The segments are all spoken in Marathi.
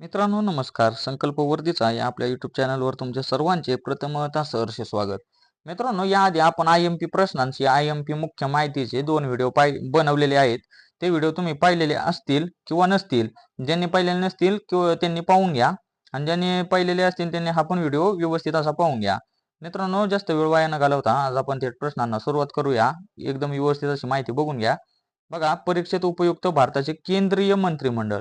मित्रांनो नमस्कार. संकल्प वर्धीचा या आपल्या युट्यूब चॅनलवर तुमचे सर्वांचे प्रथमतः सहर्ष स्वागत. मित्रांनो याआधी आपण आय एम पी प्रश्नांची आय एम पी मुख्य माहितीचे दोन व्हिडिओ पाय बनवलेले आहेत. ते व्हिडिओ तुम्ही पाहिलेले असतील किंवा नसतील ज्यांनी पाहिलेले नसतील किंवा त्यांनी पाहून घ्या. आणि ज्यांनी पाहिलेले असतील त्यांनी हा पण व्हिडिओ व्यवस्थित असा पाहून घ्या. मित्रांनो जास्त वेळ वाया न घालवता आज आपण थेट प्रश्नांना सुरुवात करूया. एकदम व्यवस्थित अशी माहिती बघून घ्या. बघा परीक्षेत उपयुक्त भारताचे केंद्रीय मंत्रिमंडळ.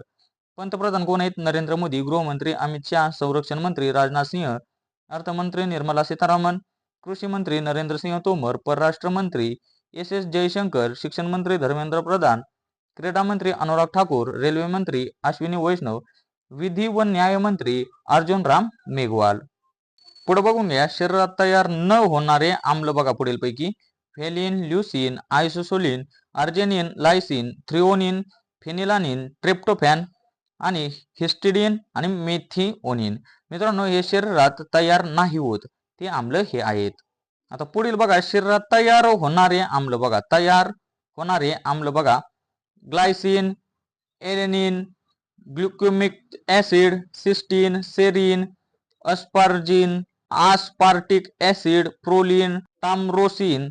पंतप्रधान कोण आहेत? नरेंद्र मोदी गृहमंत्री अमित शहा संरक्षण मंत्री राजनाथ सिंह अर्थमंत्री निर्मला सीतारामन कृषी मंत्री नरेंद्र सिंह तोमर परराष्ट्र मंत्री एस एस जयशंकर शिक्षण मंत्री धर्मेंद्र प्रधान क्रीडा मंत्री अनुराग ठाकूर रेल्वे मंत्री अश्विनी वैष्णव विधी व न्याय मंत्री अर्जुन राम मेघवाल. पुढे बघून घ्या शरीरात तयार न होणारे आम्ल बघा पुढील पैकी. Phelan leucine isoleucine arginine lysine threonine phenylalanine tryptophan आणि हिस्टिडिन आणि मेथिओनिन. मित्रांनो हे शरीरात तयार नाही होत. ते आम्ल हे आहेत. आता पुढील बघा शरीरात तयार होणारे आम्ल बघा. तयार होणारे आम्ल बघा. Glycine alanine glutamic acid cysteine serine asparagine aspartic acid proline tyrosine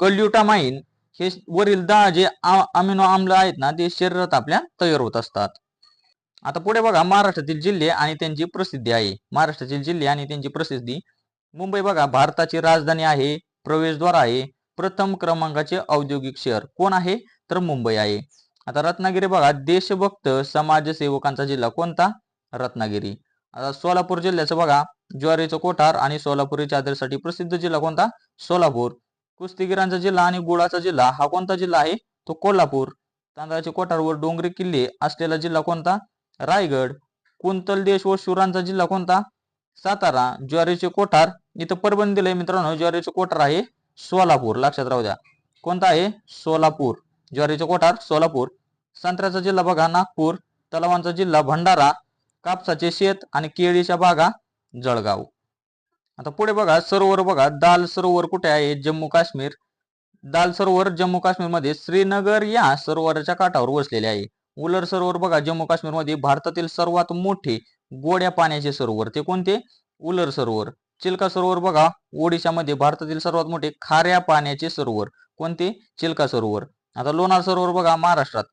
glutamine हे वरील दहा जे अमिनो आम्ल आहेत ना ते शरीरात आपल्या तयार होत असतात. आता पुढे बघा महाराष्ट्रातील जिल्हे आणि त्यांची प्रसिद्धी आहे. महाराष्ट्रातील जिल्हे आणि त्यांची प्रसिद्धी. मुंबई बघा भारताची राजधानी आहे प्रवेशद्वार आहे. प्रथम क्रमांकाचे औद्योगिक शहर कोण आहे? तर मुंबई आहे. आता रत्नागिरी बघा देशभक्त समाजसेवकांचा जिल्हा कोणता? रत्नागिरी. आता सोलापूर जिल्ह्याचं बघा ज्वारीचं कोठार आणि सोलापुरी चादरीसाठी प्रसिद्ध जिल्हा कोणता? सोलापूर. कुस्तीगिरांचा जिल्हा आणि गुळाचा जिल्हा हा कोणता जिल्हा आहे? तो कोल्हापूर. तांदळाच्या कोठारवर डोंगरी किल्ले असलेला जिल्हा कोणता? रायगड कुंतल देश व शुरांचा जिल्हा कोणता? सातारा. ज्वारीचे कोठार. इथं परभणी दिलंय मित्रांनो ज्वारीचे कोठार आहे सोलापूर. लक्षात राहू द्या. कोणता आहे? सोलापूर. ज्वारीचे कोठार सोलापूर. संत्र्याचा जिल्हा बघा नागपूर. तलावांचा जिल्हा भंडारा. कापसाचे शेत आणि केळीच्या बागा जळगाव. आता पुढे बघा सरोवर बघा. दाल सरोवर कुठे आहे? जम्मू काश्मीर. दाल सरोवर जम्मू काश्मीरमध्ये श्रीनगर या सरोवराच्या काठावर वसलेले आहे. उलर सरोवर बघा जम्मू काश्मीरमध्ये भारतातील सर्वात मोठे गोड्या पाण्याचे सरोवर. ते कोणते? उलर सरोवर. चिल्का सरोवर बघा ओडिशामध्ये भारतातील सर्वात मोठे खाऱ्या पाण्याचे सरोवर. कोणते? चिल्का सरोवर. आता लोणार सरोवर बघा महाराष्ट्रात.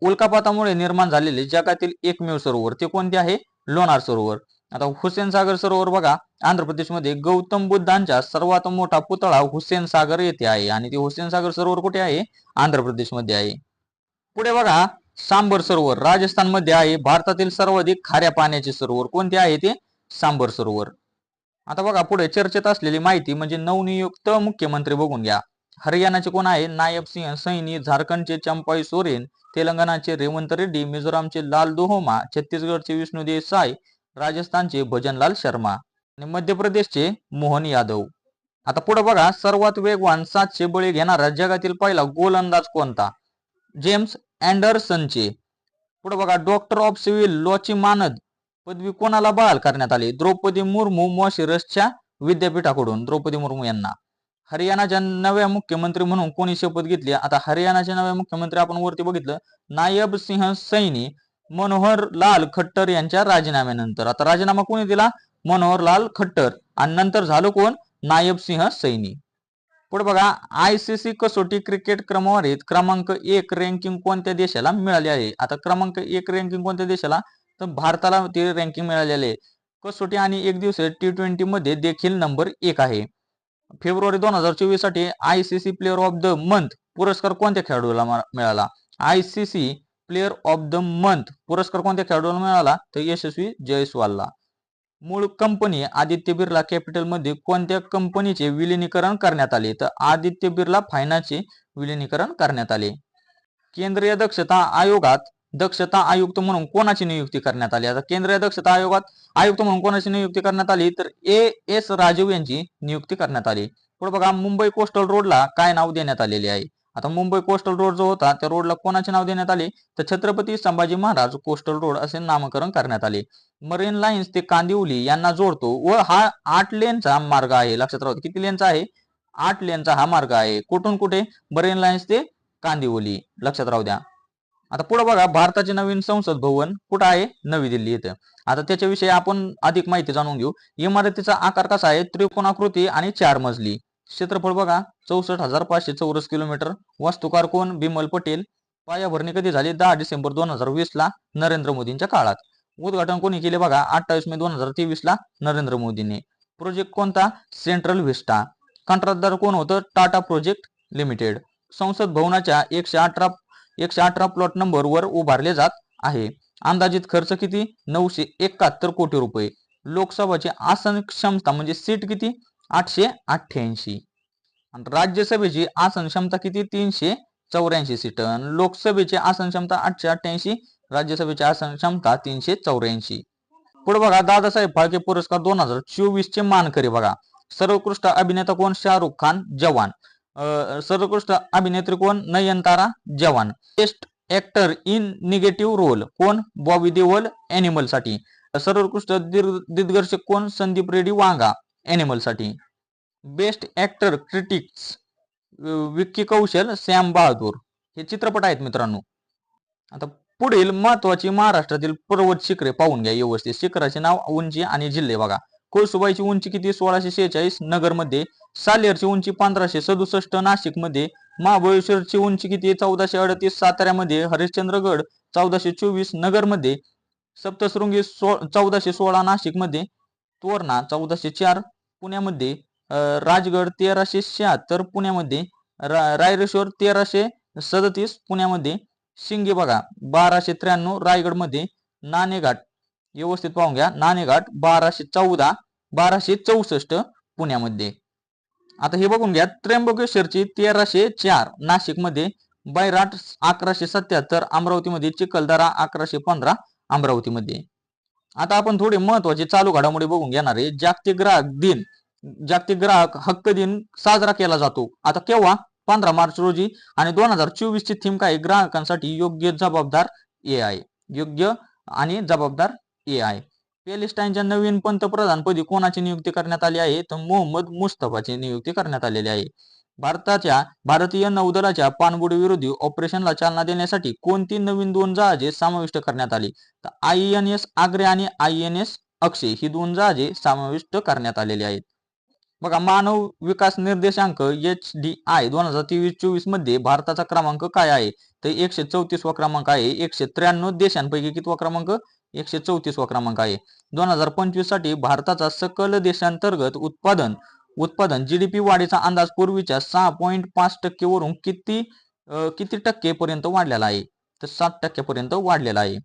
उल्कापातामुळे निर्माण झालेले जगातील एकमेव सरोवर. ते कोणते आहे? लोणार सरोवर. आता हुसेन सागर सरोवर बघा आंध्र प्रदेशमध्ये गौतम बुद्धांचा सर्वात मोठा पुतळा हुसेन सागर येथे आहे. आणि ते हुसेन सागर सरोवर कुठे आहे? आंध्र प्रदेशमध्ये आहे. पुढे बघा सांबर सरोवर. राजस्थानमध्ये आहे. भारतातील सर्वाधिक खाऱ्या पाण्याचे सरोवर. कोणते आहे ते? सांबर सरोवर. आता बघा पुढे चर्चेत असलेली माहिती म्हणजे नवनियुक्त मुख्यमंत्री बघून घ्या. हरियाणाचे कोण आहे? नायब सिंह सैनी झारखंडचे चंपाई सोरेन तेलंगणाचे रेवंत रेड्डी मिझोरामचे लाल दोहोमा छत्तीसगडचे विष्णू देसाई राजस्थानचे भजनलाल शर्मा आणि मध्य प्रदेशचे मोहन यादव. आता पुढे बघा सर्वात वेगवान सातशे बळी घेणारा जगातील पहिला गोलंदाज कोणता? जेम्स अँडरसनचे. पुढे बघा डॉक्टर ऑफ सिव्हिल लॉची मानद पदवी कोणाला बहाल करण्यात आली? द्रौपदी मुर्मू मॉशिरसच्या विद्यापीठाकडून. द्रौपदी मुर्मू यांना. हरियाणाच्या नव्या मुख्यमंत्री म्हणून कोणी शपथ घेतली? आता हरियाणाचे नव्या मुख्यमंत्री आपण वरती बघितलं. नायब सिंह सैनी मनोहर लाल खट्टर यांच्या राजीनाम्यानंतर. आता राजीनामा कोणी दिला? मनोहर लाल खट्टर. आणि नंतर झालं कोण? नायब सिंह सैनी. पुढे बघा आय सी सी कसोटी क्रिकेट क्रमवारीत क्रमांक एक रँकिंग कोणत्या देशाला मिळाली आहे? आता क्रमांक एक रँकिंग कोणत्या देशाला? तर भारताला ते रँकिंग मिळालेले आहे. कसोटी आणि एक दिवसीय टी ट्वेंटी मध्ये देखील नंबर एक आहे. फेब्रुवारी दोन हजार चोवीससाठी I C C player of the month पुरस्कार कोणत्या खेळाडूला मिळाला? I C C player of the month पुरस्कार कोणत्या खेळाडूला मिळाला? तर यशस्वी जयस्वालला. मूळ कंपनी आदित्य बिर्ला कॅपिटलमध्ये कोणत्या कंपनीचे विलिनीकरण करण्यात आले? तर आदित्य बिर्ला फायनान्सचे विलिनीकरण करण्यात आले. केंद्रीय दक्षता आयोगात दक्षता आयुक्त म्हणून कोणाची नियुक्ती करण्यात आली? आता केंद्रीय दक्षता आयोगात आयुक्त म्हणून कोणाची नियुक्ती करण्यात आली? तर ए एस राजीव यांची नियुक्ती करण्यात आली. पुढे बघा मुंबई कोस्टल रोडला काय नाव देण्यात आलेले आहे? आता मुंबई कोस्टल रोड जो होता त्या रोडला कोणाचे नाव देण्यात आले? तर छत्रपती संभाजी महाराज कोस्टल रोड असे नामकरण करण्यात आले. मरीन लाईन्स ते कांदिवली यांना जोडतो व हा आठ लेनचा मार्ग आहे. लक्षात राहतो किती लेनचा आहे? आठ लेनचा हा मार्ग आहे. कुठून कुठे? मरीन लाईन्स ते कांदिवली. लक्षात राहू द्या. आता पुढे बघा भारताचे नवीन संसद भवन कुठं आहे? नवी दिल्ली इथं. आता त्याच्याविषयी आपण अधिक माहिती जाणून घेऊ. इमारतीचा आकार कसा आहे? त्रिकोणाकृती आणि चार मजली. क्षेत्रफळ बघा चौसष्ट हजार पाचशे चौरस किलोमीटर. वास्तुकार कोण? बिमल पटेल. पायाभरणी कधी झाली? दहा डिसेंबर दोन हजार वीस ला नरेंद्र मोदींच्या काळात. उद्घाटन कोणी केले बघा? अठ्ठावीस मे दोन हजार तेवीस ला नरेंद्र मोदींनी. प्रोजेक्ट कोणता? सेंट्रल व्हिस्टा कंत्राटदार कोण होतं? टाटा प्रोजेक्ट लिमिटेड संसद भवनाच्या एकशे अठरा एकशे अठरा प्लॉट नंबर वर उभारले जात आहे. अंदाजित खर्च किती? नऊशे एकाहत्तर कोटी रुपये. लोकसभाची आसन क्षमता म्हणजे सीट किती? आठशे अठ्ठ्याऐंशी. आणि राज्यसभेची आसन क्षमता किती? तीनशे चौऱ्याऐंशी सीट. लोकसभेची आसन क्षमता आठशे अठ्ठ्याऐंशी राज्यसभेची आसन क्षमता तीनशे चौऱ्याऐंशी. पुढे बघा दादासाहेब फाळके पुरस्कार दोन हजार चोवीस चे मानकरी बघा. सर्वोत्कृष्ट अभिनेता कोण? शाहरुख खान जवान. सर्वोत्कृष्ट अभिनेत्री कोण? Nayanthara Jawan. Best actor in negative role कोण? बॉबी देवल अॅनिमलसाठी. सर्वोत्कृष्ट दिग्दर्शक कोण? Sandeep Reddy Vanga. ॲनिमलसाठी best actor critics Vicky Kaushal Sam Bahadur. हे चित्रपट आहेत मित्रांनो. आता पुढील महत्वाची महाराष्ट्रातील पर्वत शिखरे पाहून घ्या व्यवस्थित. शिखराचे नाव उंची आणि जिल्हे बघा. कोळसुबाईची उंची किती? सोळाशे शेहेचाळीस. नगरमध्ये सालेरची उंची पंधराशे सदुसष्ट. नाशिकमध्ये महाबळेश्वरची उंची किती? चौदाशे अडतीस. साताऱ्यामध्ये हरिश्चंद्रगड चौदाशे चोवीस. नगरमध्ये सप्तशृंगी सो चौदाशे सोळा. नाशिकमध्ये तोरणा चौदाशे चार. पुण्यामध्ये राजगड तेराशे शहात्तर पुण्यामध्ये रा- रायरेश्वर तेराशे सदतीस पुण्यामध्ये शिंगे बघा बाराशे त्र्याण्णव रायगडमध्ये नाणेघाट. व्यवस्थित पाहून घ्या नाणेघाट बाराशे चौदा बाराशे चौसष्ट पुण्यामध्ये. आता हे बघून घ्या त्र्यंबकेश्वरची तेराशे चार नाशिकमध्ये बैराट अकराशे सत्याहत्तर अमरावतीमध्ये चिखलदरा अकराशे पंधरा अमरावतीमध्ये. आता आपण थोडे महत्त्वाचे चालू घडामोडी बघून घेणार आहे. जागतिक ग्राहक दिन जागतिक ग्राहक हक्क दिन साजरा केला जातो. आता केव्हा? पंधरा मार्च रोजी आणि दोन हजार चोवीस ची थीम काय ग्राहकांसाठी योग्य जबाबदार ए आय योग्य आणि जबाबदार ए आय पॅलेस्टाईनच्या नवीन पंतप्रधानपदी कोणाची नियुक्ती करण्यात आली आहे? तर मोहम्मद मुस्तफाची नियुक्ती करण्यात आलेली आहे. भारताच्या भारतीय नौदलाच्या पाणबुडी विरोधी ऑपरेशनला चालना देण्यासाठी कोणती नवीन दोन जहाजे समाविष्ट करण्यात आली? तर आय एन एस आग्रे आणि आय एन एस अक्षय ही दोन जहाजे समाविष्ट करण्यात आलेली आहेत. बघा मानव विकास निर्देशांक एच डी आय दोन हजार तेवीस चोवीसमध्ये भारताचा क्रमांक काय आहे? तर एकशे चौतीसवा क्रमांक आहे. एकशे त्र्याण्णव देशांपैकी कितवा क्रमांक? एकशे चौतीसवा क्रमांक आहे. दोन हजार पंचवीससाठी भारताचा सकल देशांतर्गत उत्पादन उत्पादन जीडीपी वाढीचा अंदाज पूर्वीच्या सहा पॉईंट पाच टक्केवरून किती किती टक्केपर्यंत वाढलेला आहे? तर सात टक्क्यापर्यंत वाढलेला आहे.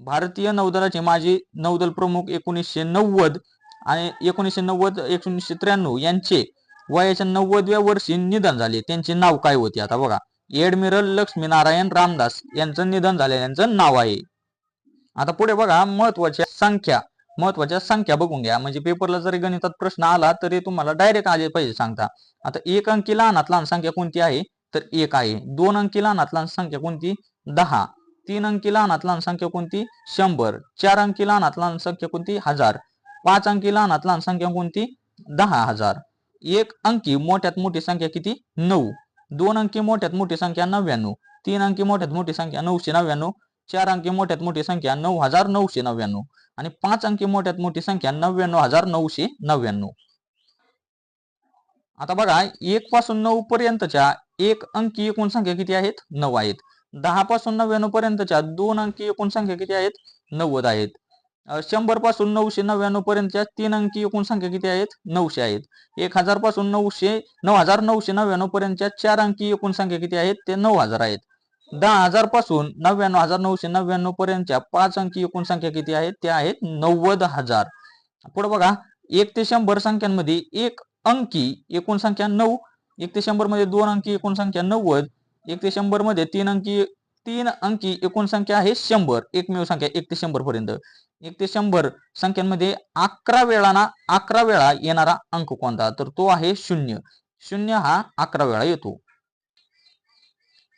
भारतीय नौदलाचे माजी नौदल प्रमुख एकोणीसशे नव्वद आणि एकोणीसशे नव्वद एकोणीसशे त्र्याण्णव यांचे वयाच्या नव्वदव्या वर्षी निधन झाले. त्यांचे नाव काय होते? आता बघा. एडमिरल लक्ष्मीनारायण रामदास यांचं निधन झाले यांचं नाव आहे. आता पुढे बघा. महत्त्वाच्या संख्या. महत्त्वाच्या संख्या बघून घ्या. म्हणजे पेपरला जरी गणितात प्रश्न आला तरी तुम्हाला डायरेक्ट आले पाहिजे सांगता. आता एक अंकी लहानात लहान संख्या कोणती आहे? तर एक आहे. दोन अंकी लहानात लहान संख्या कोणती? दहा. तीन अंकी लहानात लहान संख्या कोणती? शंभर. चार अंकी लहानात लहान संख्या कोणती? हजार. पाच अंकी लहानात लहान संख्या कोणती? दहा हजार. एक अंकी मोठ्यात मोठी संख्या किती? नऊ. दोन अंकी मोठ्यात मोठी संख्या नव्याण्णव. तीन अंकी मोठ्यात मोठी संख्या नऊशे नव्याण्णव. चार अंकी मोठ्यात मोठी संख्या नऊ हजार नऊशे नव्याण्णव आणि पाच अंकी मोठ्यात मोठी संख्या नव्याण्णव हजार नऊशे नव्याण्णव. आता बघा एक पासून नऊ पर्यंतच्या एक अंकी एकूण संख्या किती आहेत? नऊ आहेत. दहा पासून नव्याण्णव पर्यंतच्या दोन अंकी एकूण संख्या किती आहेत? नव्वद आहेत. शंभरपासून नऊशे नव्याण्णव पर्यंतच्या तीन अंकी एकूण संख्या किती आहेत? नऊशे आहेत. एक हजारपासून नऊशे नऊ हजार नऊशे नव्याण्णव पर्यंतच्या चार अंकी एकूण संख्या किती आहेत? ते नऊ हजार आहेत. दहा हजारपासून नव्याण्णव हजार नऊशे नव्याण्णव पर्यंतच्या पाच अंकी एकूण संख्या किती आहेत? त्या आहेत नव्वद हजार. पुढे बघा एक ते शंभर संख्यांमध्ये एक अंकी एकूण संख्या नऊ एक ते शंभरमध्ये दोन अंकी एकूण संख्या नव्वद एक ते शंभरमध्ये तीन अंकी तीन अंकी एकूण संख्या आहे शंभर एकमेव संख्या एक ते शंभर पर्यंत. एक ते शंभर संख्यांमध्ये अकरा वेळाना अकरा वेळा येणारा अंक कोणता? तर तो आहे शून्य. शून्य हा अकरा वेळा येतो.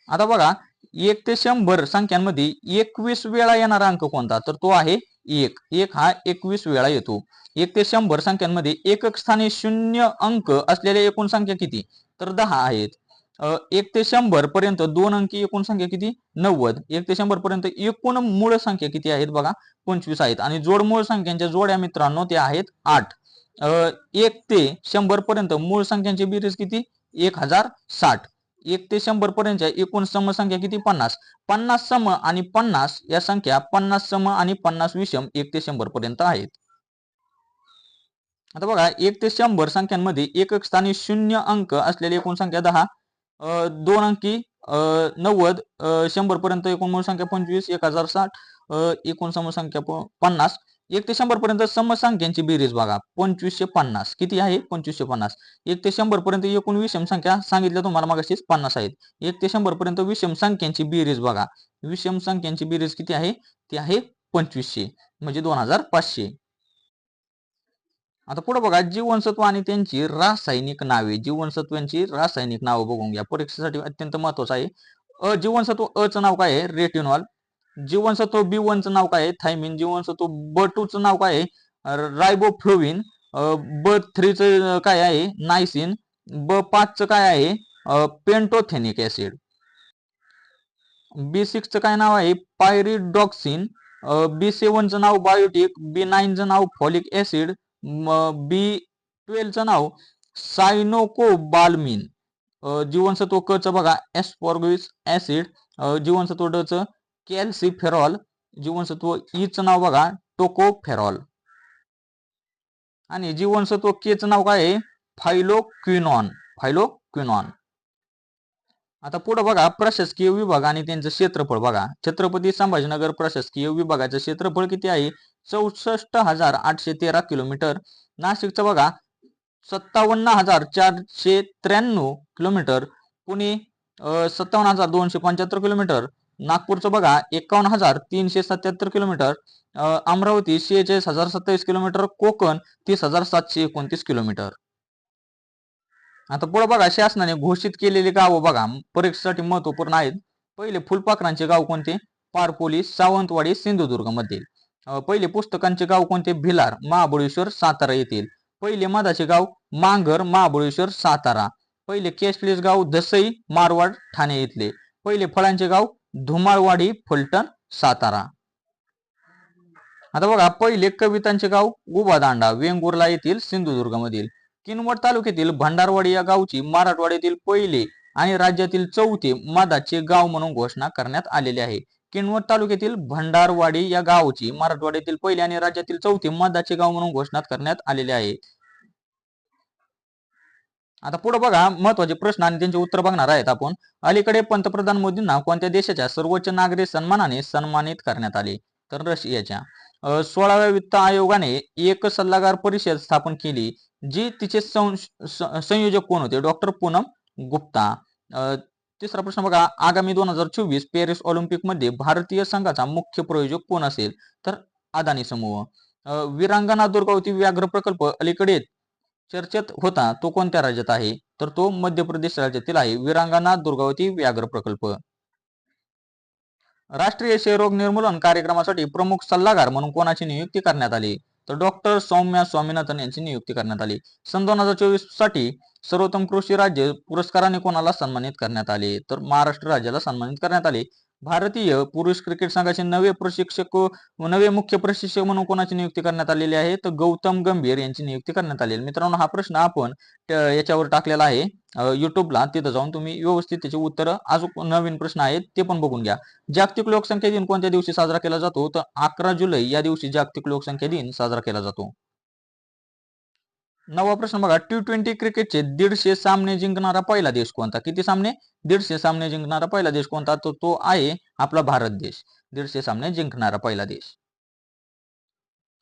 आता बघा एक ते शंभर संख्यांमध्ये एकवीस वेळा येणारा अंक कोणता? तर तो आहे एक. एक हा एकवीस वेळा येतो. एक ते शंभर संख्यांमध्ये एकक स्थानी शून्य अंक असलेल्या एकूण संख्या किती? तर दहा आहेत. एक ते शंभर पर्यंत दोन अंकी एकूण संख्या किती? नव्वद. एक ते शंभर पर्यंत एकूण मूळ संख्या किती आहेत बघा? पंचवीस आहेत. आणि जोड मूळ संख्यांच्या जोड्या मित्रांनो त्या आहेत आठ. एक ते शंभर पर्यंत मूळ संख्यांची बेरीज किती? एक हजार साठ. एक ते शंभर पर्यंतच्या एकूण समसंख्या किती? पन्नास. पन्नास सम आणि पन्नास या संख्या पन्नास सम आणि पन्नास विषम एक ते शंभर पर्यंत आहेत. आता बघा एक ते शंभर संख्यांमध्ये एकक स्थानी शून्य अंक असलेली एकूण संख्या दहा दोन अंकी नव्वद शंभर पर्यंत एकूण मूळ संख्या पंचवीस एक हजार साठ एकूण समसंख्या पन्नास एक ते शंभर पर्यंत समसंख्यांची बेरीज बघा. पंचवीसशे पन्नास. किती आहे? पंचवीसशे पन्नास. एक ते शंभर पर्यंत एकूण विषम संख्या सांगितल्या तुम्हाला मागाशीच पन्नास आहेत. एक ते शंभर पर्यंत विषम संख्यांची बेरीज बघा. विषम संख्यांची बेरीज किती आहे? ती आहे पंचवीसशे म्हणजे दोन हजार पाचशे. आता पुढे बघा जीवनसत्व आणि त्यांची रासायनिक नावे. जीवनसत्वांची रासायनिक नावं बघून घ्या. परीक्षेसाठी अत्यंत महत्वाचं आहे. अ जीवनसत्व अचं नाव काय आहे? रेटिनॉल. जीवनसत्व बी वन च नाव काय आहे? थायमिन. जीवनसत्व ब टू च नाव काय आहे? रायबोफ्लोविन. ब थ्रीचं काय आहे? नायसिन. ब पाचचं काय आहे? पेंटोथेनिक ऍसिड बी सिक्सचं काय नाव आहे? पायरिडॉक्सिन. बी सेवन च नाव बायोटिक. बी नाईन च नाव फॉलिक ऍसिड बी ट्वेल्व च नाव सायनोकोबाल्मिन. अ, जीवनसत्व क च बघा. एस्पॉर्गिस ऍसिड जीवनसत्व ड कॅल्सिफेरॉल जीवनसत्व ईचं नाव बघा टोकोफेरॉल. आणि जीवनसत्व केचं नाव काय आहे? फायलोक्विनॉन फायलोक्विनॉन आता पुढे बघा प्रशासकीय विभाग आणि त्यांचं क्षेत्रफळ बघा. छत्रपती संभाजीनगर प्रशासकीय विभागाचं क्षेत्रफळ किती आहे? चौसष्ट हजार आठशे तेरा किलोमीटर. नाशिकचं बघा सत्तावन्न हजार चारशे त्र्याण्णव किलोमीटर. पुणे सत्तावन्न हजार दोनशे पंच्याहत्तर किलोमीटर. नागपूरचं बघा एकावन्न हजार तीनशे सत्याहत्तर किलोमीटर अमरावती शेहेचाळीस हजार सत्तावीस किलोमीटर कोकण तीस हजार सातशे एकोणतीस किलोमीटर. आता पुढे बघा शासनाने घोषित केलेली गावं बघा परीक्षेसाठी महत्त्वपूर्ण आहेत. पहिले फुलपाखरांचे गाव कोणते? पारपोली सावंतवाडी सिंधुदुर्ग मधील पहिले पुस्तकांचे गाव कोणते? भिलार महाबळेश्वर सातारा येथील. पहिले मधाचे गाव मांगर महाबळेश्वर सातारा. पहिले कॅशलेस गाव दसई मारवाड ठाणे येथले. पहिले फळांचे गाव धुमाळवाडी फलटण सातारा. आता बघा पहिले कवितांचे गाव उभादांडा वेंगुर्ला येथील सिंधुदुर्ग मधील किनवट तालुक्यातील भंडारवाडी या गावची मराठवाड्यातील पहिले आणि राज्यातील चौथे मधाचे गाव म्हणून घोषणा करण्यात आलेली आहे. किनवट तालुक्यातील भंडारवाडी या गावची मराठवाड्यातील पहिले आणि राज्यातील चौथे मधाचे गाव म्हणून घोषणा करण्यात आलेले आहे. आता पुढे बघा महत्त्वाचे प्रश्न आणि त्यांचे उत्तर बघणार आहेत आपण. अलीकडे पंतप्रधान मोदींना कोणत्या देशाच्या सर्वोच्च नागरी सन्मानाने सन्मानित करण्यात आले? तर रशियाच्या. सोळाव्या वित्त आयोगाने एक सल्लागार परिषद स्थापन केली जी तिचे संयोजक कोण होते? डॉक्टर पूनम गुप्ता. तिसरा प्रश्न बघा आगामी दोन हजार चोवीस पॅरिस ऑलिम्पिकमध्ये भारतीय संघाचा मुख्य प्रयोजक कोण असेल? तर अदानी समूह. अ, वीरांगना दुर्गावती व्याघ्र प्रकल्प अलीकडे चर्चेत होता तो कोणत्या राज्यात आहे? तर तो मध्य प्रदेश राज्यातील आहे विरांगणा दुर्गावती व्याघ्र प्रकल्प. राष्ट्रीय क्षयरोग निर्मूलन कार्यक्रमासाठी प्रमुख सल्लागार म्हणून कोणाची नियुक्ती करण्यात आली? तर डॉक्टर सौम्या स्वामीनाथन यांची नियुक्ती करण्यात आली. सन दोन हजार चोवीससाठी सर्वोत्तम कृषी राज्य पुरस्काराने कोणाला सन्मानित करण्यात आले? तर महाराष्ट्र राज्याला सन्मानित करण्यात आले. भारतीय पुरुष क्रिकेट संघाचे नवे प्रशिक्षक नवे मुख्य प्रशिक्षक म्हणून कोणाची नियुक्ती करण्यात आलेली आहे? तर गौतम गंभीर यांची नियुक्ती करण्यात आलेली मित्रांनो हा प्रश्न आपण याच्यावर टाकलेला आहे. युट्यूबला तिथं जाऊन तुम्ही व्यवस्थित त्याची उत्तरं अजून नवीन प्रश्न आहेत ते पण बघून घ्या. जागतिक लोकसंख्या दिन कोणत्या दिवशी साजरा केला जातो? तर अकरा जुलै या दिवशी जागतिक लोकसंख्या दिन साजरा केला जातो. नवा प्रश्न बघा. टी ट्वेंटी क्रिकेटचे दीडशे सामने जिंकणारा पहिला देश कोणता? किती सामने? दीडशे सामने जिंकणारा पहिला देश कोणता? तर तो आहे आपला भारत देश. दीडशे सामने जिंकणारा पहिला देश.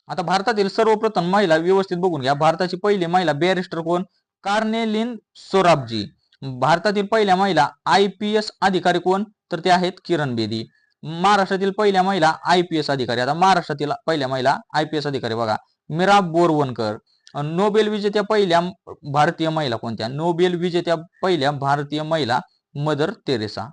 आता भारतातील सर्वप्रथम महिला व्यवस्थित बघून घ्या. भारताची पहिली महिला बॅरिस्टर कोण? कार्नेलिन सोराबजी. भारतातील पहिल्या महिला आय पी एस अधिकारी कोण? तर ते आहेत किरण बेदी. महाराष्ट्रातील पहिल्या महिला आय पी एस अधिकारी. आता महाराष्ट्रातील पहिल्या महिला आय पी एस अधिकारी बघा. मीरा बोरवणकर. नोबेल विजेत्या पहिल्या भारतीय महिला कोणत्या? नोबेल विजेत्या पहिल्या भारतीय महिला मदर तेरेसा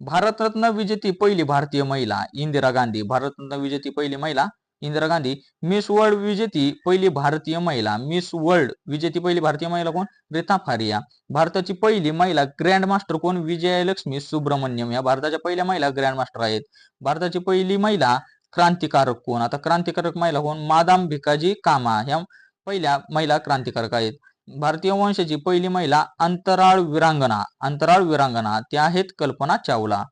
भारतरत्न विजेती पहिली भारतीय महिला इंदिरा गांधी. भारतरत्न विजेती पहिली महिला इंदिरा गांधी. मिस वर्ल्ड विजेती पहिली भारतीय महिला. मिस वर्ल्ड विजेती पहिली भारतीय महिला कोण? रेता फारिया. भारताची पहिली महिला ग्रँड मास्टर कोण? विजयालक्ष्मी सुब्रमण्यम. या भारताच्या पहिल्या महिला ग्रँड मास्टर आहेत. भारताची पहिली महिला क्रांतिकारक कोण? आता क्रांतिकारक महिला कोण? मादाम भिकाजी कामा ह्या पहिल्या महिला क्रांतिकारक आहेत. भारतीय वंशाची पहिली महिला अंतराळ विरांगणा अंतराळ विरांगणा त्या आहेत कल्पना चावला.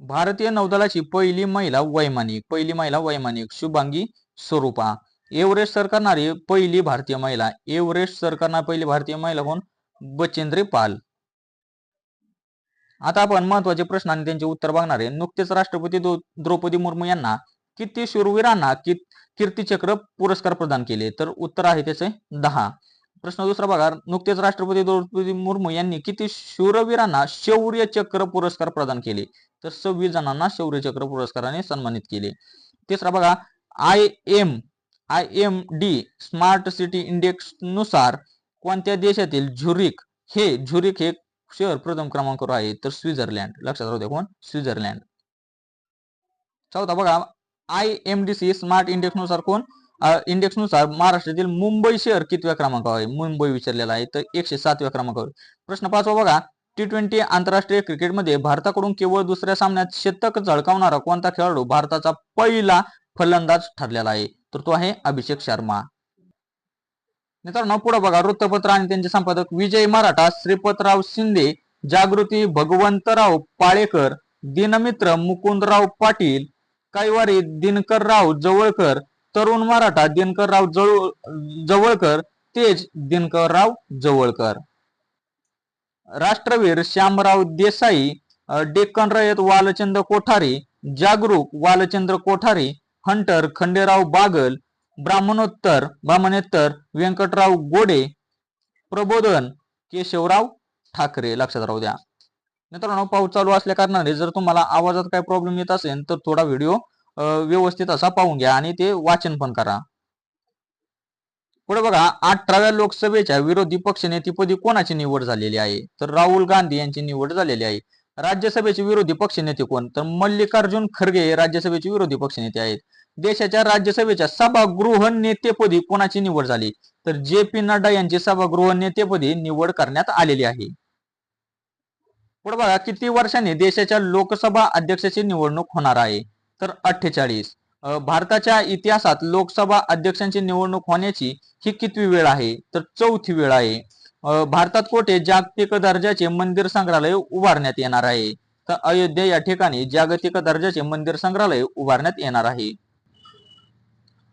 भारतीय नौदलाची पहिली महिला वैमानिक पहिली महिला वैमानिक शुभांगी स्वरूपा. एव्हरेस्ट सर करणारी पहिली भारतीय महिला एव्हरेस्ट सर करणारी पहिली भारतीय महिला कोण? बचेंद्री पाल. आता आपण महत्त्वाचे प्रश्न आणि त्यांचे उत्तर बघणार आहे. नुकतेच राष्ट्रपती द्रौपदी मुर्मू यांना किती शूरवीरांना कि कीर्तीचक्र पुरस्कार प्रदान केले? तर उत्तर आहे त्याचे दहा. प्रश्न दुसरा बघा. नुकतेच राष्ट्रपती द्रौपदी मुर्मू यांनी किती शूरवीरांना शौर्य चक्र पुरस्कार प्रदान केले? तर सव्वीस जणांना शौर्य चक्र पुरस्काराने सन्मानित केले. तिसरा बघा. I M I M D smart city इंडेक्सनुसार कोणत्या देशातील झुरिक? हे झुरिक हे शहर प्रथम क्रमांकावर आहे तर स्वित्झर्लंड. लक्षात राहू द्या कोण? स्वित्झर्लंड. चौथा बघा I M D C smart इंडेक्सनुसार कोण? इंडेक्सनुसार महाराष्ट्रातील मुंबई शहर कितव्या क्रमांकावर आहे? मुंबई विचारलेला आहे तर एकशे सातव्या क्रमांकावर प्रश्न पाचवा बघा टी ट्वेंटी आंतरराष्ट्रीय क्रिकेटमध्ये भारताकडून केवळ दुसऱ्या सामन्यात शतक झळकावणारा कोणता खेळाडू भारताचा पहिला फलंदाज ठरलेला आहे? तर तो आहे अभिषेक शर्मा. मित्रांनो पुढे बघा. वृत्तपत्र आणि त्यांचे संपादक विजय मराठा श्रीपतराव शिंदे जागृती भगवंतराव पाळेकर दिनमित्र मुकुंदराव पाटील कैवारी दिनकरराव जवळकर तरुण मराठा दिनकरराव जवळ जवळकर तेज दिनकरराव जवळकर. राष्ट्रवीर श्यामराव देसाई डेक्कन रयत वालचंद्र कोठारी जागरूक वालचंद्र कोठारी हंटर खंडेराव बागल ब्राह्मणोत्तर ब्राह्मणोत्तर व्यंकटराव गोडे प्रबोधन केशवराव ठाकरे लक्षात राहू द्या. मित्रांनो पाऊस चालू असल्या कारणाने जर तुम्हाला आवाजात काय प्रॉब्लेम येत असेल तर थोडा व्हिडिओ व्यवस्थित असा पाहून घ्या आणि ते वाचन पण करा. पुढे बघा अठराव्या लोकसभेच्या विरोधी पक्षनेतेपदी कोणाची निवड झालेली आहे? तर राहुल गांधी यांची निवड झालेली आहे. राज्यसभेचे विरोधी पक्षनेते कोण? तर मल्लिकार्जुन खरगे राज्यसभेचे विरोधी पक्षनेते आहेत. देशाच्या राज्यसभेच्या सभागृह नेतेपदी कोणाची निवड झाली? तर जे पी नड्डा यांची सभागृह नेतेपदी निवड करण्यात आलेली आहे. पुढे बघा किती वर्षांनी देशाच्या लोकसभा अध्यक्षाची निवडणूक होणार आहे? तर अठ्ठेचाळीस. भारताच्या इतिहासात लोकसभा अध्यक्षांची निवडणूक होण्याची ही कितवी वेळ आहे? तर चौथी वेळ आहे. भारतात कोठे जागतिक दर्जाचे मंदिर संग्रहालय उभारण्यात येणार आहे? तर अयोध्या या ठिकाणी जागतिक दर्जाचे मंदिर संग्रहालय उभारण्यात येणार आहे.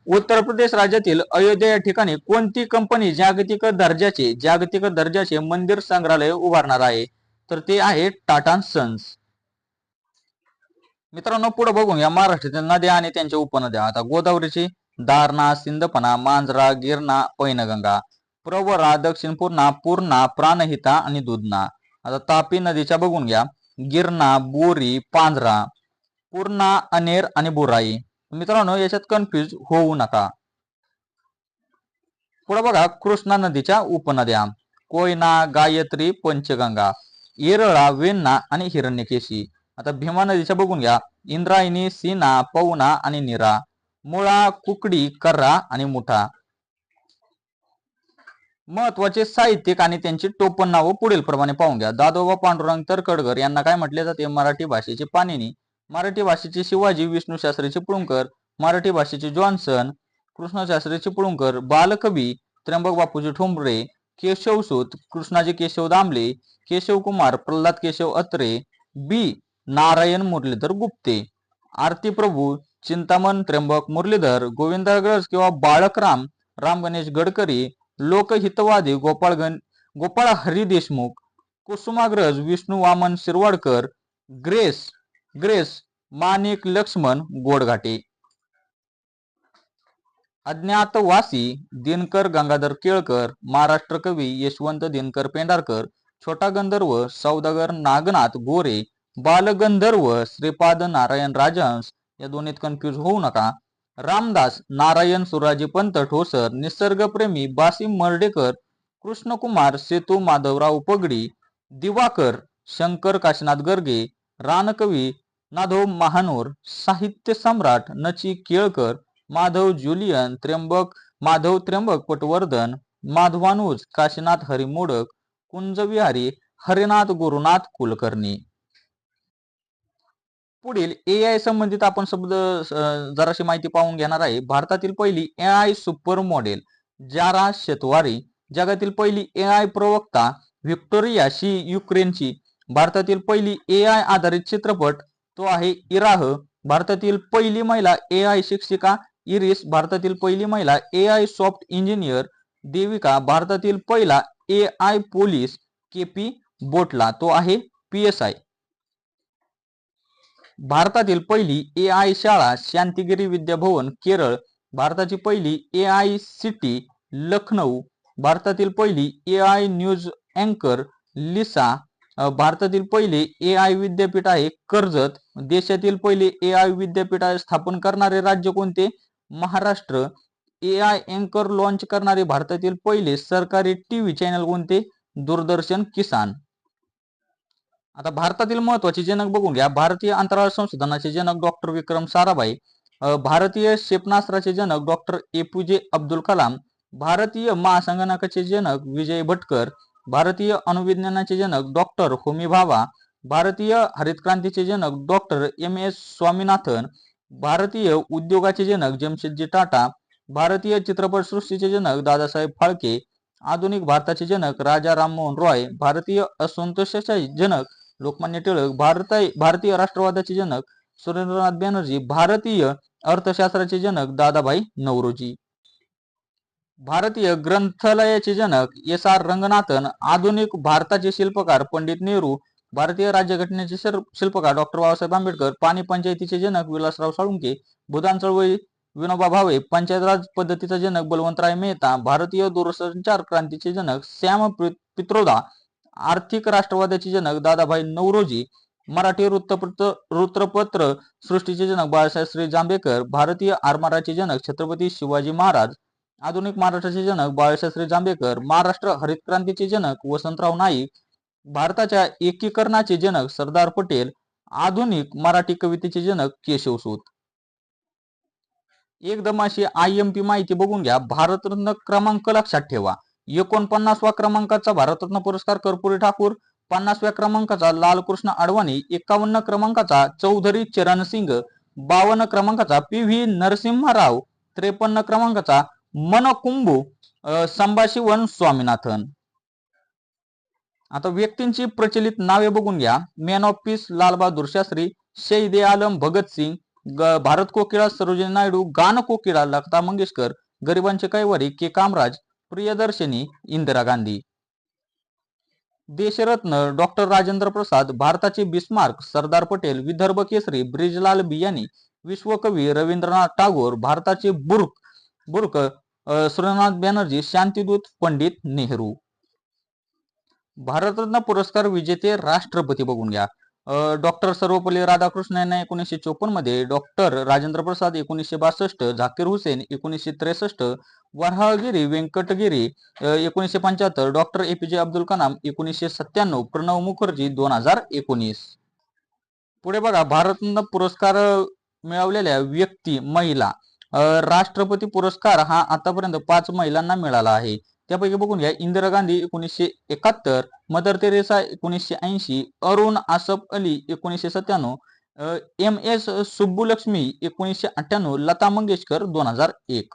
उत्तर प्रदेश राज्यातील अयोध्या या ठिकाणी कोणती कंपनी जागतिक दर्जाचे जागतिक दर्जाचे मंदिर संग्रहालय उभारणार आहे? तर ते आहे टाटा सन्स. मित्रांनो पुढे बघून या महाराष्ट्रातील नद्या आणि त्यांच्या उपनद्या. आता गोदावरीची दारणा सिंदपना मांजरा गिरणा पैनगंगा प्रवरा दक्षिण पूर्णा पूर्णा प्राणहिता आणि दुधना. आता तापी नदीच्या बघून घ्या. गिरणा बोरी पांजरा पूर्णा अनेर आणि बुराई. मित्रांनो याच्यात कन्फ्युज होऊ नका. पुढे बघा कृष्णा नदीच्या उपनद्या. कोयना गायत्री पंचगंगा येरळा वेन्ना आणि हिरण्यकेशी. आता भीमा नदीच्या बघून घ्या. इंद्रायणी सीना पवना आणि निरा. मुळा कुकडी कर्रा आणि मुठा. महत्त्वाचे साहित्यिक आणि त्यांची टोपण नावं पुढील प्रमाणे पाहून घ्या. दादोबा पांडुरंग तरखडकर यांना काय म्हटले जाते? मराठी भाषेचे पाणिनी. मराठी भाषेचे शिवाजी विष्णू शास्त्री चिपळूणकर मराठी भाषेचे जॉन्सन कृष्णशास्त्री चिपळूणकर बालकवी त्र्यंबक बापूजी ठोंबरे केशवसूत कृष्णाजी केशव दामले केशव कुमार प्रल्हाद केशव अत्रे बी. नारायण मुरलीधर गुप्ते आरती प्रभू चिंतामण त्र्यंबक मुरलीधर गोविंदाग्रज किंवा बाळकराम राम गणेश गडकरी लोकहितवादी गोपाळ गण गोपाळ हरी देशमुख कुसुमाग्रज विष्णू वामन शिरवाडकर ग्रेस ग्रेस माणिक लक्ष्मण गोडघाटे. अज्ञातवासी दिनकर गंगाधर केळकर महाराष्ट्र कवी यशवंत दिनकर पेंढारकर छोटा गंधर्व सौदागर नागनाथ गोरे बालगंधर्व श्रीपाद नारायण राजहंस या दोन्हीत कन्फ्यूज होऊ नका. रामदास नारायण सुराजी पंत ठोसर निसर्गप्रेमी बासी मर्डेकर कृष्णकुमार सेतू माधवराव पगडी दिवाकर शंकर काशीनाथ गर्गे रानकवी नाधव महानोर साहित्य सम्राट नची केळकर माधव ज्युलियन त्र्यंबक माधव त्र्यंबक पटवर्धन माधवानुज काशीनाथ हरिमोडक कुंजविहारी हरिनाथ गुरुनाथ कुलकर्णी. पुढील ए आय संबंधित आपण शब्द जराशी माहिती पाहून घेणार आहे. भारतातील पहिली A I super model Zara Shetwari. जगातील पहिली ए आय प्रवक्ता व्हिक्टोरिया शी युक्रेनची. भारतातील पहिली ए आय आधारित चित्रपट तो आहे इराह भारतातील पहिली महिला ए आय शिक्षिका. इरिस भारतातील पहिली महिला A I soft engineer Devika भारतातील पहिला A I police K P बोटला तो आहे पी एस आय भारतातील पहिली ए आय शाळा शांतिगिरी विद्याभवन केरळ. भारताची पहिली ए आय सिटी लखनौ भारतातील पहिली ए आय न्यूज अँकर लिसा. भारतातील पहिले ए आय विद्यापीठ आहे. कर्जत देशातील पहिले ए आय विद्यापीठ स्थापन करणारे राज्य कोणते? महाराष्ट्र. ए आय अँकर लॉन्च करणारे भारतातील पहिले सरकारी टीव्ही चॅनल कोणते? दूरदर्शन किसान. आता भारतातील महत्त्वाचे जनक बघून घ्या. भारतीय अंतराळ संशोधनाचे जनक डॉक्टर विक्रम साराभाई भारतीय क्षेपणास्त्राचे जनक doctor A P J Abdul Kalam भारतीय महासंगणकाचे जनक विजय भटकर भारतीय अणुविज्ञानाचे जनक डॉक्टर होमी भाभा भारतीय हरित क्रांतीचे जनक डॉक्टर एम एस स्वामीनाथन भारतीय उद्योगाचे जनक जमशेदजी टाटा भारतीय चित्रपटसृष्टीचे जनक दादासाहेब फाळके आधुनिक भारताचे जनक राजा राममोहन रॉय भारतीय असंतोषाचे जनक लोकमान्य टिळक भारताय भारतीय राष्ट्रवादाचे जनक सुरेंद्रनाथ बॅनर्जी भारतीय अर्थशास्त्राचे जनक दादाभाई नवरोजी. भारतीय ग्रंथालयाचे जनक एस आर रंगनाथन आधुनिक भारताचे शिल्पकार पंडित नेहरू भारतीय राज्यघटनेचे शिल्पकार डॉक्टर बाबासाहेब आंबेडकर पाणी पंचायतीचे जनक विलासराव साळुंके भूदान चळवळी विनोबा भावे पंचायत राज पद्धतीचा जनक बलवंतराय मेहता भारतीय दूरसंचार क्रांतीचे जनक श्याम पि- पित्रोदा आर्थिक राष्ट्रवादाचे जनक दादाभाई नवरोजी मराठी वृत्तपत्र वृत्तपत्र सृष्टीचे जनक बाळासाहेब श्री जांभेकर भारतीय आरमाराचे जनक छत्रपती शिवाजी महाराज आधुनिक महाराष्ट्राचे जनक बाळशास्त्री जांभेकर महाराष्ट्र हरित क्रांतीचे जनक वसंतराव नाईक भारताच्या एकीकरणाचे जनक सरदार पटेल आधुनिक मराठी कवितेचे जनक केशवसूत एकदम अशी आय एम पी माहिती बघून घ्या. भारतरत्न क्रमांक लक्षात ठेवा. एकोणपन्नासवा क्रमांकाचा भारतरत्न पुरस्कार कर्पुरी ठाकूर पन्नासव्या क्रमांकाचा लालकृष्ण अडवाणी एकावन्न क्रमांकाचा चौधरी चरण सिंग बावन्न क्रमांकाचा पी व्ही नरसिंहराव त्रेपन्न क्रमांकाचा मनकुंभू संभाषीवन स्वामीनाथन. आता व्यक्तींची प्रचलित नावे बघून घ्या. Man of peace Lalbahadur Shastri शहीद आलम भगतसिंग भारत कोकिळा सरोजिनी नायडू गान कोकिळा लता मंगेशकर गरिबांचे कैवारी के. कामराज प्रियदर्शनी इंदिरा गांधी. देशरत्न डॉक्टर राजेंद्र प्रसाद भारताचे बिस्मार्क सरदार पटेल विदर्भ केसरी ब्रिजलाल बियानी विश्वकवी रवींद्रनाथ टागोर भारताचे बुर्क बुर्क सुरेंद्रनाथ बॅनर्जी शांतिदूत पंडित नेहरू. भारतरत्न पुरस्कार विजेते राष्ट्रपती बघून घ्या. डॉक्टर सर्वपल्ली राधाकृष्ण यांना एकोणीसशे चोपन्नमध्ये डॉक्टर राजेंद्र प्रसाद एकोणीसशे बासष्ट झाकीर हुसेन एकोणीसशे त्रेसष्ट वराहगिरी व्यंकटगिरी एकोणीसशे पंच्याहत्तर डॉक्टर एपीजे अब्दुल कलाम एकोणीसशे सत्त्याण्णव प्रणव मुखर्जी दोन हजार एकोणीस. पुढे बघा भारतरत्न पुरस्कार मिळवलेल्या व्यक्ती महिला. राष्ट्रपती पुरस्कार हा आतापर्यंत पाच महिलांना मिळाला आहे. त्यापैकी बघून घ्या इंदिरा गांधी एकोणीसशे एकाहत्तर मदर तेरेसा एकोणीसशे ऐंशी अरुण आसफ अली एकोणीसशे सत्त्याण्णव एम एस सुब्बुलक्ष्मी एकोणीसशे अठ्ठ्याण्णव लता मंगेशकर दोन हजार एक.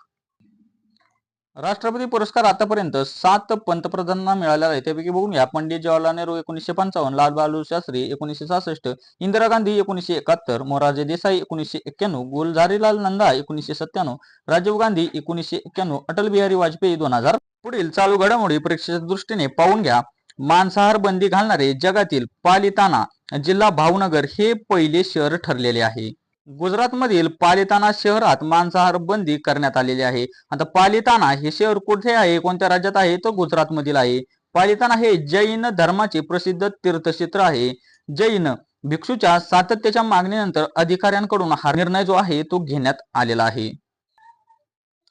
राष्ट्रपती पुरस्कार आतापर्यंत सात पंतप्रधानांना मिळालेला आहे. त्यापैकी बघून घ्या पंडित जवाहरलाल नेहरू एकोणीसशे पंचावन्न लालबहादूर शास्त्री एकोणीसशे सहासष्ट इंदिरा गांधी एकोणीसशे एकाहत्तर मोरारजी देसाई एकोणीसशे एक्क्याण्णव गुलझारीलाल नंदा एकोणीसशे सत्त्याण्णव राजीव गांधी एकोणीसशे एक्क्याण्णव अटल बिहारी वाजपेयी दोन हजार पुढील चालू घडामोडी परीक्षेच्या दृष्टीने पाहून घ्या. मांसाहार बंदी घालणारे जगातील पालिताना जिल्हा भावनगर हे पहिले शहर ठरलेले आहे. गुजरातमधील पालिताना शहरात मांसाहार बंदी करण्यात आलेली आहे. आता पालिताना हे शहर कुठे आहे? कोणत्या राज्यात आहे? तो गुजरात मधील आहे. पालिताना हे जैन धर्माचे प्रसिद्ध तीर्थक्षेत्र आहे. जैन भिक्षूच्या सातत्याच्या मागणीनंतर अधिकाऱ्यांकडून हा निर्णय जो आहे तो घेण्यात आलेला आहे.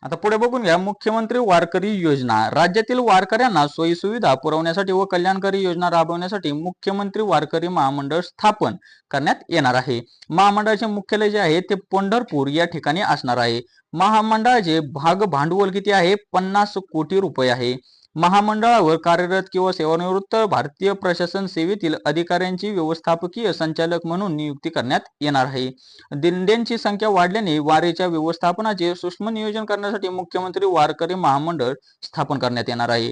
आता पुढे बघून घ्या. मुख्यमंत्री वारकरी योजना. राज्यातील वारकऱ्यांना सोयी सुविधा पुरवण्यासाठी व कल्याणकारी योजना राबवण्यासाठी मुख्यमंत्री वारकरी महामंडळ स्थापन करण्यात येणार आहे. महामंडळाचे मुख्यालय जे आहे ते पंढरपूर या ठिकाणी असणार आहे. महामंडळाचे भाग भांडवल किती आहे? पन्नास कोटी रुपये आहे. महामंडळावर कार्यरत किंवा सेवानिवृत्त भारतीय प्रशासन सेवेतील अधिकाऱ्यांची व्यवस्थापकीय संचालक म्हणून नियुक्ती करण्यात येणार आहे. दिंड्यांची संख्या वाढल्याने वारेच्या व्यवस्थापनाचे सूक्ष्म नियोजन करण्यासाठी मुख्यमंत्री वारकरी महामंडळ स्थापन करण्यात येणार आहे.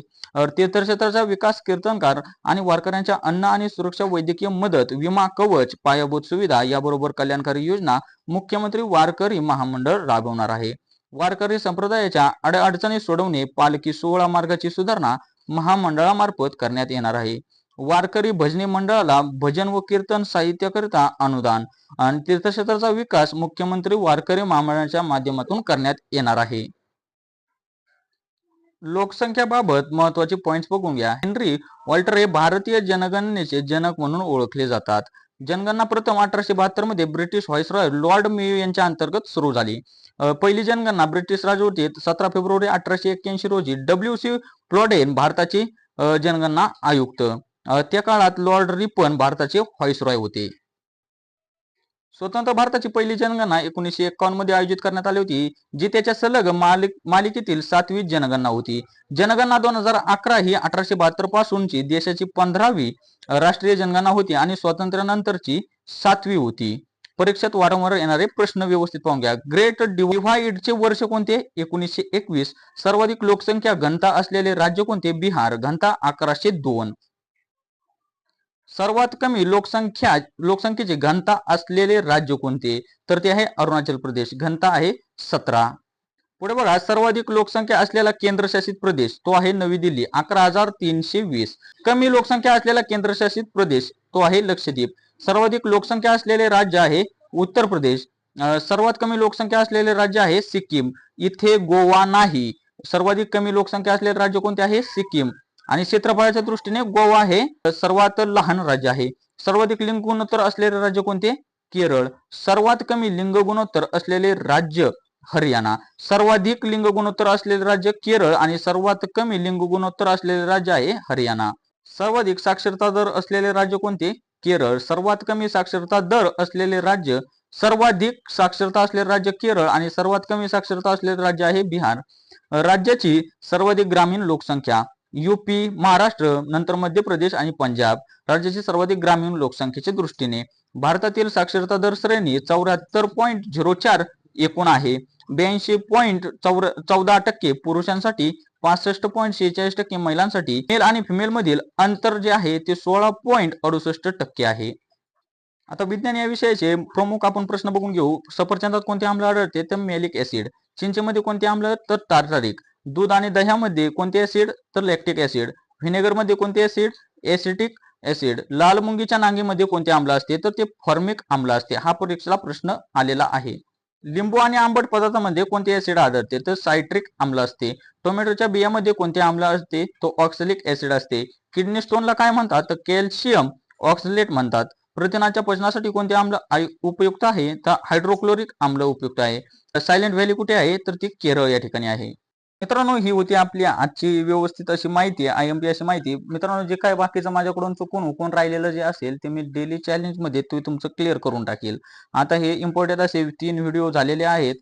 तीर्थक्षेत्राचा विकास कीर्तनकार आणि वारकऱ्यांच्या अन्न आणि सुरक्षा वैद्यकीय मदत विमा कवच पायाभूत सुविधा याबरोबर कल्याणकारी योजना मुख्यमंत्री वारकरी महामंडळ राबवणार आहे. वारकरी संप्रदायाच्या अडचणी सोडवणे पालखी सोहळा मार्गाची सुधारणा महामंडळामार्फत करण्यात येणार आहे. वारकरी भजनी मंडळाला भजन व कीर्तन साहित्याकरिता अनुदान आणि तीर्थक्षेत्राचा विकास मुख्यमंत्री वारकरी महामंडळाच्या माध्यमातून करण्यात येणार आहे. लोकसंख्याबाबत महत्त्वाचे पॉइंट्स बघून घ्या. हेनरी वॉल्टर हे भारतीय जनगणनेचे जनक म्हणून ओळखले जातात. जनगणना प्रथम अठराशे बहात्तरमध्ये ब्रिटिश व्हाईसरॉय लॉर्ड मेयो यांच्या अंतर्गत सुरू झाली. पहिली जनगणना ब्रिटिश राजवटीत सतरा फेब्रुवारी अठराशे एक्क्याऐंशी रोजी डब्ल्यू सी प्लॉडेन भारताचे जनगणना आयुक्त. त्या काळात लॉर्ड रिपन भारताचे व्हाईसरॉय होते. स्वतंत्र भारताची पहिली जनगणना एकोणीसशे एकावन्नमध्ये आयोजित करण्यात आली होती जी त्याच्या सलग मालिक मालिकेतील सातवी जनगणना होती. जनगणना दोन हजार अकरा ही अठराशे बहात्तर पासूनची देशाची पंधरावी राष्ट्रीय जनगणना होती आणि स्वातंत्र्यानंतरची सातवी होती. परीक्षेत वारंवार येणारे प्रश्न व्यवस्थित पाहून घ्या. ग्रेट डिव्हाइडचे वर्ष कोणते? एकोणीसशे एकवीस. सर्वाधिक लोकसंख्या घनता असलेले राज्य कोणते? बिहार. घनता अकराशे दोन. सर्वात कमी लोकसंख्या लोकसंख्येची घनता असलेले राज्य कोणते? तर ते आहे अरुणाचल प्रदेश. घनता आहे सतरा. पुढे बघा सर्वाधिक लोकसंख्या असलेला केंद्रशासित प्रदेश तो आहे नवी दिल्ली. अकरा हजार तीनशे वीस. कमी लोकसंख्या असलेला केंद्रशासित प्रदेश तो आहे लक्षद्वीप. सर्वाधिक लोकसंख्या असलेले राज्य आहे उत्तर प्रदेश. सर्वात कमी लोकसंख्या असलेले राज्य आहे सिक्कीम. इथे गोवा नाही. सर्वाधिक कमी लोकसंख्या असलेले राज्य कोणते आहे? सिक्कीम. आणि क्षेत्रफळाच्या दृष्टीने गोवा हे सर्वात लहान राज्य आहे. सर्वाधिक लिंग गुणोत्तर असलेले राज्य कोणते? केरळ. सर्वात कमी लिंग गुणोत्तर असलेले राज्य हरियाणा. सर्वाधिक लिंग गुणोत्तर असलेले राज्य केरळ आणि सर्वात कमी लिंग गुणोत्तर असलेले राज्य आहे हरियाणा. सर्वाधिक साक्षरता दर असलेले राज्य कोणते? केरळ. सर्वात कमी साक्षरता दर असलेले राज्य सर्वाधिक साक्षरता असलेले राज्य केरळ आणि सर्वात कमी साक्षरता असलेले राज्य आहे बिहार. राज्याची सर्वाधिक ग्रामीण लोकसंख्या. यूपी महाराष्ट्र नंतर मध्य प्रदेश आणि पंजाब राज्याची सर्वाधिक ग्रामीण लोकसंख्येच्या दृष्टीने भारतातील साक्षरता दर श्रेणी चौऱ्याहत्तर पॉईंट झिरो चार एकूण आहे. ब्याऐंशी पॉईंट चौर चौदा टक्के पुरुषांसाठी पासष्ट पॉईंट शेहेचाळीस टक्के महिलांसाठी मेल आणि फिमेल मधील अंतर जे आहे ते सोळा पॉईंट अडुसष्ट टक्के आहे. आता विज्ञान या विषयाचे प्रमुख आपण प्रश्न बघून घेऊ. सफरचंदात कोणते आम्ल आढळते? तर मेलिक ऍसिड चिंचेमध्ये कोणते आम्ल तर टार्टारिक दूध आणि दह्यामध्ये कोणते ऍसिड? तर लॅक्टिक ऍसिड व्हिनेगरमध्ये कोणते ऍसिड? एसिटिक ऍसिड लाल मुंगीच्या नांगीमध्ये कोणते आम्ल असते? तर ते फॉर्मिक आम्ल असते. हा परीक्षेला प्रश्न आलेला आहे. लिंबू आणि आंबट पदार्थामध्ये कोणते ऍसिड आढळते? तर सायट्रिक आम्ल असते. टोमॅटोच्या बियामध्ये कोणते आम्ल असते? तो ऑक्सलिक ऍसिड असते. किडनी स्टोनला काय म्हणतात? तर कॅल्शियम ऑक्सलेट म्हणतात. प्रथिनाच्या पचनासाठी कोणते आम्ल उपयुक्त आहे? तर हायड्रोक्लोरिक आम्ल उपयुक्त आहे. सायलेंट व्हॅली कुठे आहे? तर ती केरळ या ठिकाणी आहे. मित्रांनो ही होती आपली आजची व्यवस्थित अशी माहिती आय एम पी अशी माहिती. मित्रांनो जे काय बाकीचं माझ्याकडून चुकून हुकून राहिलेलं जे असेल ते मी डेली चॅलेंजमध्ये ते तुमचं क्लिअर करून टाकेल. आता हे इम्पॉर्टंट असे तीन व्हिडिओ झालेले आहेत.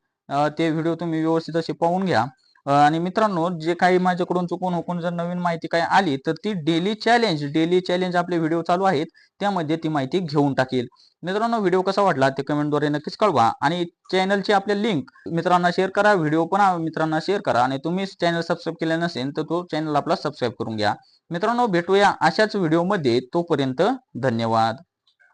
ते व्हिडिओ तुम्ही व्यवस्थित असे पाहून घ्या. आणि मित्रांनो जे काही माझ्याकडून चुकून हुकून जर नवीन माहिती काय आली तर ती डेली चॅलेंज डेली चॅलेंज आपले व्हिडिओ चालू आहेत त्यामध्ये ती माहिती घेऊन टाकेल. मित्रांनो व्हिडिओ कसा वाटला ते कमेंटद्वारे नक्कीच कळवा. आणि चॅनलची आपले लिंक मित्रांना शेअर करा व्हिडिओ पण मित्रांना शेअर करा. आणि तुम्ही चॅनल सबस्क्राईब केले नसेल तर तो चॅनल आपला सबस्क्राईब करून घ्या. मित्रांनो भेटूया अशाच व्हिडिओमध्ये तोपर्यंत धन्यवाद.